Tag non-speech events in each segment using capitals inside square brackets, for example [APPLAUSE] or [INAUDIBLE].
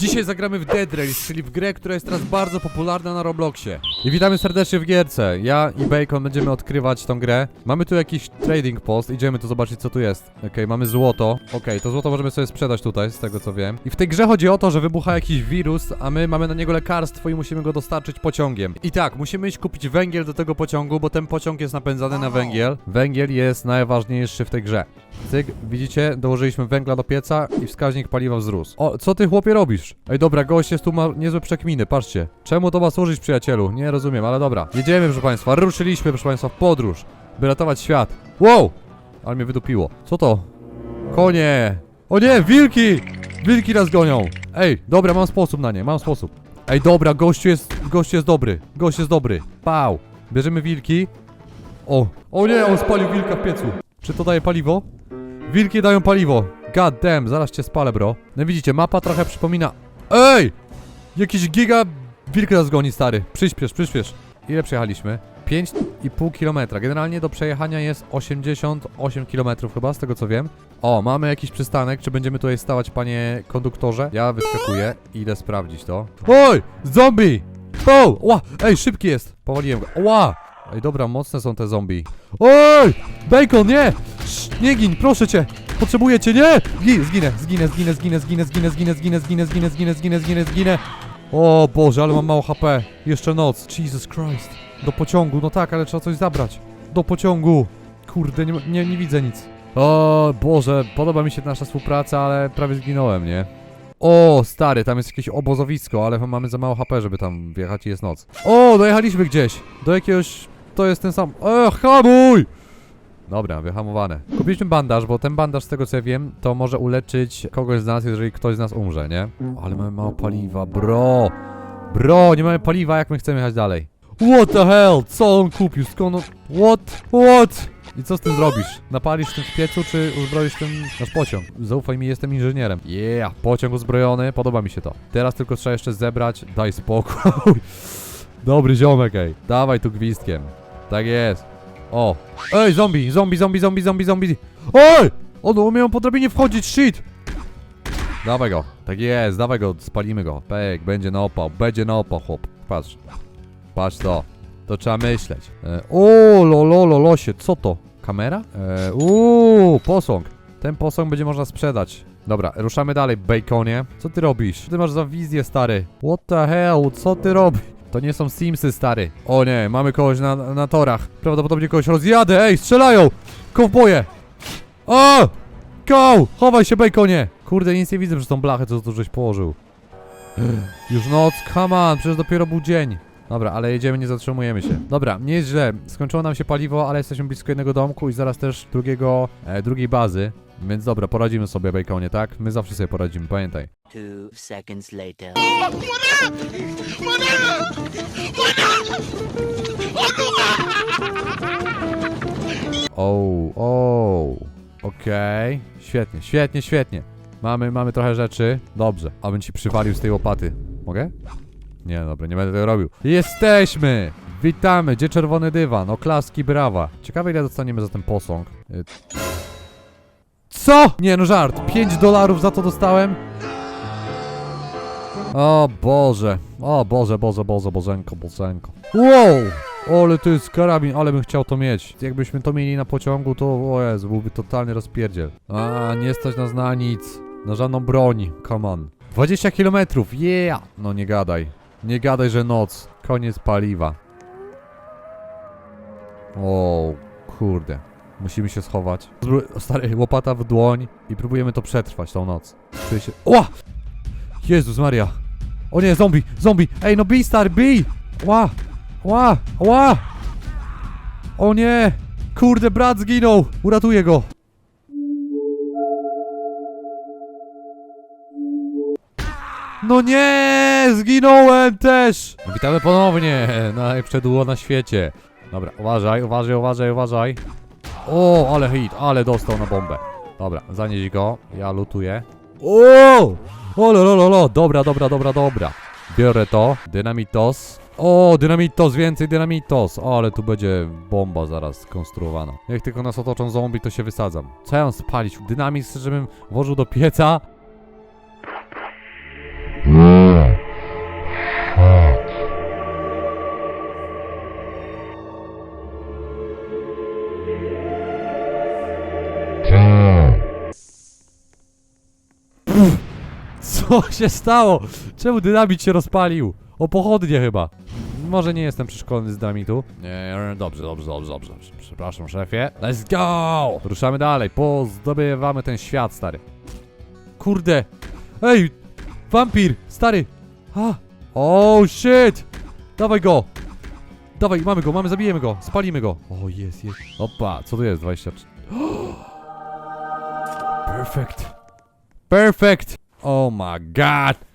Dzisiaj zagramy w Dead Race, czyli w grę, która jest teraz bardzo popularna na Robloxie. I witamy serdecznie w gierce. Ja i Bacon będziemy odkrywać tą grę. Mamy tu jakiś trading post, idziemy tu zobaczyć co tu jest. Okej, mamy złoto. Okej, to złoto możemy sobie sprzedać tutaj, z tego co wiem. I w tej grze chodzi o to, że wybucha jakiś wirus, a my mamy na niego lekarstwo i musimy go dostarczyć pociągiem. I tak, musimy iść kupić węgiel do tego pociągu, bo ten pociąg jest napędzany na węgiel. Węgiel jest najważniejszy w tej grze. Cyk, widzicie, dołożyliśmy węgla do pieca i wskaźnik paliwa wzrósł. O, co ty chłopie robisz? Ej, dobra, gość jest tu ma niezłe przekminy, patrzcie. Czemu to ma służyć, przyjacielu? Nie rozumiem, ale dobra. Jedziemy, proszę państwa, ruszyliśmy, proszę państwa, w podróż, by ratować świat. Wow! Ale mnie wydupiło. Co to? Konie! O nie, wilki! Wilki nas gonią! Ej, dobra, mam sposób na nie, mam sposób. Ej, dobra, gościu jest, gościu jest dobry, gość jest dobry. Pał! Bierzemy wilki. O, o nie, on spalił wilka w piecu. Czy to daje paliwo? Wilki dają paliwo. God damn, zaraz cię spalę, bro. No widzicie, mapa trochę przypomina... Ej! Jakiś giga... Wilk nas goni, stary. Przyspiesz, przyspiesz. Ile przejechaliśmy? 5,5 km. Generalnie do przejechania jest 88 km chyba, z tego co wiem. O, mamy jakiś przystanek. Czy będziemy tutaj stawać, panie konduktorze? Ja wyskakuję i idę sprawdzić to. Oj! Zombie! O! Ła! Ej, szybki jest! Powaliłem go. Ła! Ej, dobra, mocne są te zombie. Oj! Bacon, nie! Sz, nie gin, proszę cię! Potrzebuję cię, nie! Gi, zginę, zginę, zginę, zginę, zginę, zginę, zginę, zginę, zginę, zginę, zginę, zginę, zginę, zginę. O Boże, ale mam mało HP. Jeszcze noc. Jesus Christ. Do pociągu, no tak, ale trzeba coś zabrać. Do pociągu. Kurde, nie, nie, nie widzę nic. O Boże, podoba mi się nasza współpraca, ale prawie zginąłem, nie? O, stary, tam jest jakieś obozowisko, ale mamy za mało HP, żeby tam wjechać i jest noc. O, dojechaliśmy gdzieś. Do jakiegoś... To jest ten sam... E, hamuj! Dobra, wyhamowane. Kupiliśmy bandaż, bo ten bandaż, z tego co ja wiem, to może uleczyć kogoś z nas, jeżeli ktoś z nas umrze, nie? Ale mamy mało paliwa, bro! Bro, nie mamy paliwa, jak my chcemy jechać dalej? What the hell? Co on kupił? Skąd on... What? What? I co z tym zrobisz? Napalisz tym w piecu, czy uzbroisz tym nasz pociąg? Zaufaj mi, jestem inżynierem. Yeah, pociąg uzbrojony, podoba mi się to. Teraz tylko trzeba jeszcze zebrać, daj spokój. [LAUGHS] Dobry ziomek, ej. Dawaj tu gwizdkiem. Tak jest. O. Ej, zombie, zombie, zombie, zombie, zombie, zombie. Oj! On umieją po drabinie wchodzić, shit! Dawaj go. Tak jest, dawaj go, spalimy go. Pek, będzie na opał, będzie na opał, chłop. Patrz. Patrz to. To trzeba myśleć. E, o, lolo, lolosie, co to? Kamera? E, uuu, posąg. Ten posąg będzie można sprzedać. Dobra, ruszamy dalej, Baconie. Co ty robisz? Co ty masz za wizję, stary? What the hell? Co ty robisz? To nie są Simsy, stary. O nie, mamy kogoś na, na torach. Prawdopodobnie kogoś rozjadę. Ej, strzelają! Kowboje! O! Go! Chowaj się, Baconie! Kurde, nic nie widzę przez tą blachę, co tu żeś położył. [GASPS] Już noc, come on, przecież dopiero był dzień. Dobra, ale jedziemy, nie zatrzymujemy się. Dobra, nie jest źle. Skończyło nam się paliwo, ale jesteśmy blisko jednego domku i zaraz też drugiego, e, drugiej bazy. Więc dobra, poradzimy sobie, Baconie, tak? My zawsze sobie poradzimy, pamiętaj. Two seconds later. O, o, okej. Świetnie, świetnie, świetnie. Mamy, mamy trochę rzeczy. Dobrze, abym ci przywalił z tej łopaty. Mogę? Nie, dobra, nie będę tego robił. Jesteśmy! Witamy, gdzie czerwony dywan? Oklaski, brawa. Ciekawe ile dostaniemy za ten posąg. Y- Co? Nie, no żart. 5 dolarów za to dostałem? O Boże, o Boże, Boże, Boże, Bożenko, Bożenko. Wow! Ale to jest karabin, ale bym chciał to mieć. Jakbyśmy to mieli na pociągu, to o Jezu, byłby totalny rozpierdziel. A, nie stać nas na nic. Na żadną broń, come on. 20 kilometrów, yeah! No nie gadaj. Nie gadaj, że noc. Koniec paliwa. O, kurde. Musimy się schować. Stary, łopata w dłoń i próbujemy to przetrwać tą noc. Czuję się... Ła! Jezus Maria. O nie, zombie, zombie. Ej, no bij, stary, bij! Ła! Ła! Ła! O nie! Kurde, brat zginął! Uratuję go! No nie! Zginąłem też! Witamy ponownie! Najprzedługo na świecie. Dobra, uważaj, uważaj, uważaj, uważaj. O, ale hit, ale dostał na bombę. Dobra, zanieś go, ja lutuję. O! O, lo. Dobra, dobra, dobra, dobra. Biorę to. Dynamitos. O, dynamitos, więcej dynamitos. O, ale tu będzie bomba zaraz skonstruowana. Jak tylko nas otoczą zombie, to się wysadzam. Mam spalić? Dynamit, żebym włożył do pieca? Co się stało? Czemu dynamit się rozpalił? O pochodnie chyba. Może nie jestem przeszkolony z dynamitu. Nie, dobrze, dobrze, dobrze, dobrze. dobrze. Przepraszam, szefie. Let's go! Ruszamy dalej. Pozdobywamy ten świat, stary. Kurde. Ej! Wampir! Stary! A! Oh shit! Dawaj go! Dawaj, mamy go, mamy, zabijemy go, spalimy go. O, jest, jest. Opa, co tu jest? 23. [GASPS] Perfect. Perfect! Oh my god!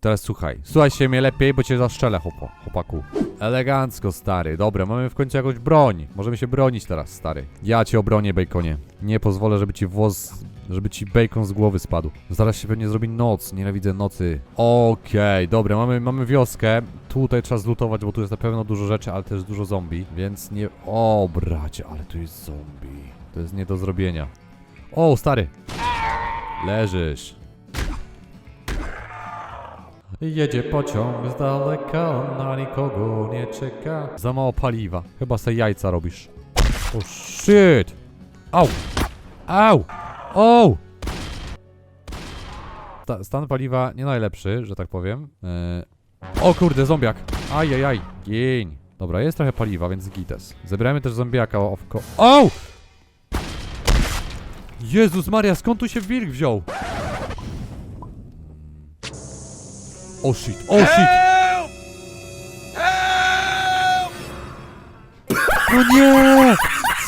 Teraz słuchaj, słuchaj się mnie lepiej, bo cię zaszczelę, chłopo, chłopaku. Elegancko, stary. Dobra, mamy w końcu jakąś broń. Możemy się bronić teraz, stary. Ja cię obronię, baconie. Nie pozwolę, żeby ci włos... żeby ci bacon z głowy spadł. Zaraz się pewnie zrobi noc, nienawidzę nocy. Okej, dobra, mamy, mamy wioskę. Tutaj trzeba zlutować, bo tu jest na pewno dużo rzeczy, ale też dużo zombie, więc nie... O, bracie, ale tu jest zombie. To jest nie do zrobienia. O, stary. Leżysz. Jedzie pociąg z daleka, na nikogo nie czeka. Za mało paliwa. Chyba se jajca robisz. O shit! Au! Au! O! Sta stan paliwa nie najlepszy, że tak powiem. Eee... O kurde, zombiak! Ajajaj, gień. Dobra, jest trochę paliwa, więc gites. Zebrałem też zombiaka, co... Au! Jezus Maria, skąd tu się wilk wziął? O shit, o shit! O nie!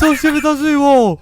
Co się wydarzyło?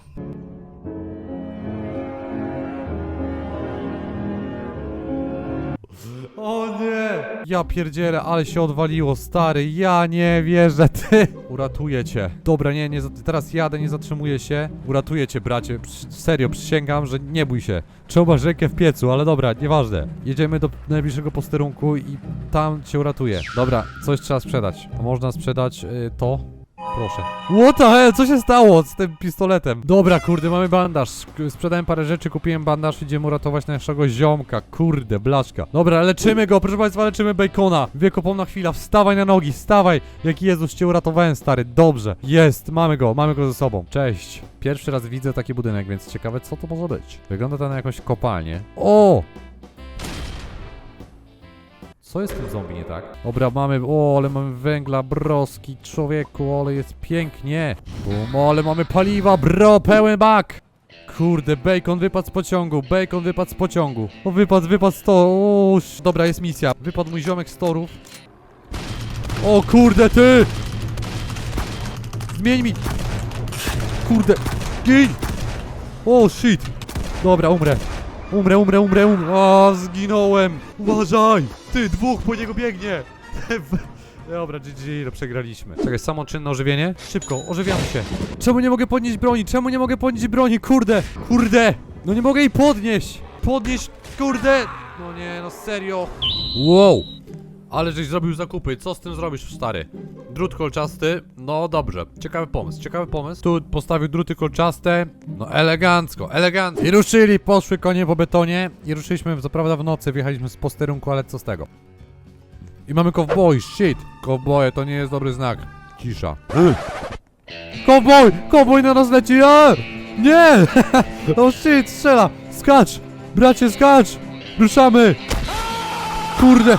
Ja pierdzielę, ale się odwaliło, stary, ja nie wierzę, ty! Uratuję cię. Dobra, nie, nie, teraz jadę, nie zatrzymuję się. Uratuję cię, bracie, serio, przysięgam, że nie bój się. Trzeba rękę w piecu, ale dobra, nieważne. Jedziemy do najbliższego posterunku i tam cię uratuję. Dobra, coś trzeba sprzedać. Można sprzedać y, to? Proszę. What the hell? Co się stało z tym pistoletem? Dobra, kurde, mamy bandaż. Sprzedałem parę rzeczy, kupiłem bandaż, idziemy uratować naszego ziomka. Kurde, blaszka. Dobra, leczymy go, proszę państwa, leczymy Bacona. Wiekopomna chwila, wstawaj na nogi, wstawaj. Jak Jezus cię uratowałem, stary, dobrze. Jest, mamy go, mamy go ze sobą. Cześć. Pierwszy raz widzę taki budynek, więc ciekawe, co to może być. Wygląda to na jakąś kopalnię. O! Co jest z tym zombie nie tak? Dobra, mamy, o, ale mamy węgla, broski, człowieku, ale jest pięknie. Bum, ale mamy paliwa, bro, pełen bak. Kurde, bacon wypadł z pociągu, bacon wypadł z pociągu. O, wypadł, wypadł z to, o, sz- dobra, jest misja. Wypadł mój ziomek z torów. O kurde, ty! Zmień mi! Kurde, gin! O, shit! Dobra, umrę. Umrę, umrę, umrę, umrę. O, zginąłem. Uważaj. Ty, dwóch po niego biegnie. [LAUGHS] Dobra, GG, no przegraliśmy. Czekaj, samoczynne ożywienie? Szybko, ożywiamy się. Czemu nie mogę podnieść broni? Czemu nie mogę podnieść broni? Kurde, kurde. No nie mogę jej podnieść. Podnieść, kurde. No nie, no serio. Wow. Ale żeś zrobił zakupy, co z tym zrobisz, stary? Drut kolczasty, no dobrze, ciekawy pomysł, ciekawy pomysł. Tu postawił druty kolczaste, no elegancko, elegancko. I ruszyli, poszły konie po betonie i ruszyliśmy, co prawda w nocy, wjechaliśmy z posterunku, ale co z tego? I mamy cowboy, shit. Cowboye, to nie jest dobry znak. Cisza. Cowboy, cowboy na nas leci, a! Nie! [LAUGHS] oh shit, strzela, skacz, bracie, skacz, ruszamy. Kurde,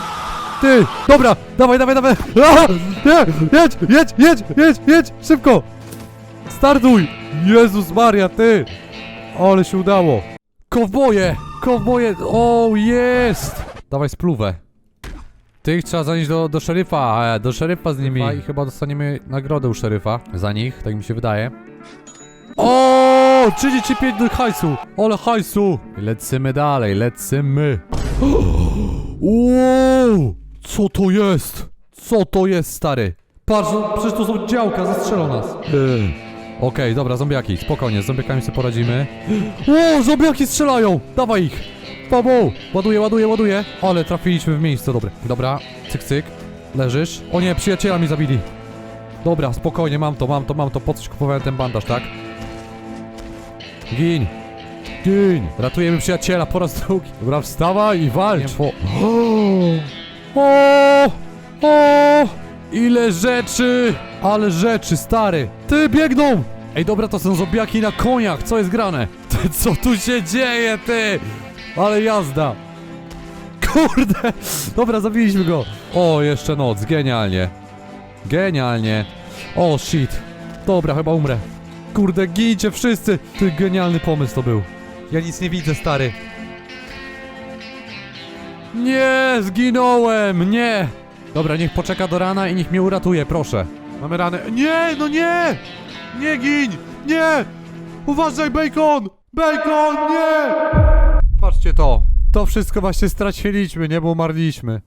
ty! Dobra! Dawaj, dawaj, dawaj! [LAUGHS] A! Nie! Jedź! Jedź! Jedź! Jedź! Jedź! Szybko! Startuj! Jezus Maria, ty! Ale się udało! Kowboje! Kowboje! O, jest! Dawaj spluwę. Tych trzeba zanieść do, do szeryfa, e, do szeryfa z nimi. I chyba dostaniemy nagrodę u szeryfa za nich, tak mi się wydaje. O, 35 do hajsu! Ale hajsu! Lecimy dalej, lecimy. [GASPS] Wow! Co to jest? Co to jest, stary? Patrz, przecież to są działka, zastrzelą nas. Okej, dobra, zombiaki, spokojnie, z zombiakami sobie poradzimy. O, zombiaki strzelają! Dawaj ich! Babo! Ładuję, ładuję, ładuję. Ale trafiliśmy w miejsce, dobre. Dobra, cyk, cyk. Leżysz. O nie, przyjaciela mi zabili. Dobra, spokojnie, mam to, mam to, mam to. Po coś kupowałem ten bandaż, tak? Gin! Gin! Ratujemy przyjaciela po raz drugi. Dobra, wstawaj i walcz. Po... [GASPS] O! O! Ile rzeczy! Ale rzeczy, stary! Ty, biegną! Ej, dobra, to są zobiaki na koniach, co jest grane? [LAUGHS] Ty, co tu się dzieje, ty? Ale jazda! Kurde! Dobra, zabiliśmy go. O, jeszcze noc, genialnie. Genialnie. O, shit. Dobra, chyba umrę. Kurde, gincie wszyscy! Ty genialny pomysł to był. Ja nic nie widzę, stary. Nie, zginąłem, nie! Dobra, niech poczeka do rana i niech mnie uratuje, proszę. Mamy ranę. Nie, no nie! Nie gin! Nie! Uważaj, Bacon! Bacon, nie! Patrzcie to. To wszystko właśnie straciliśmy, nie, bo umarliśmy.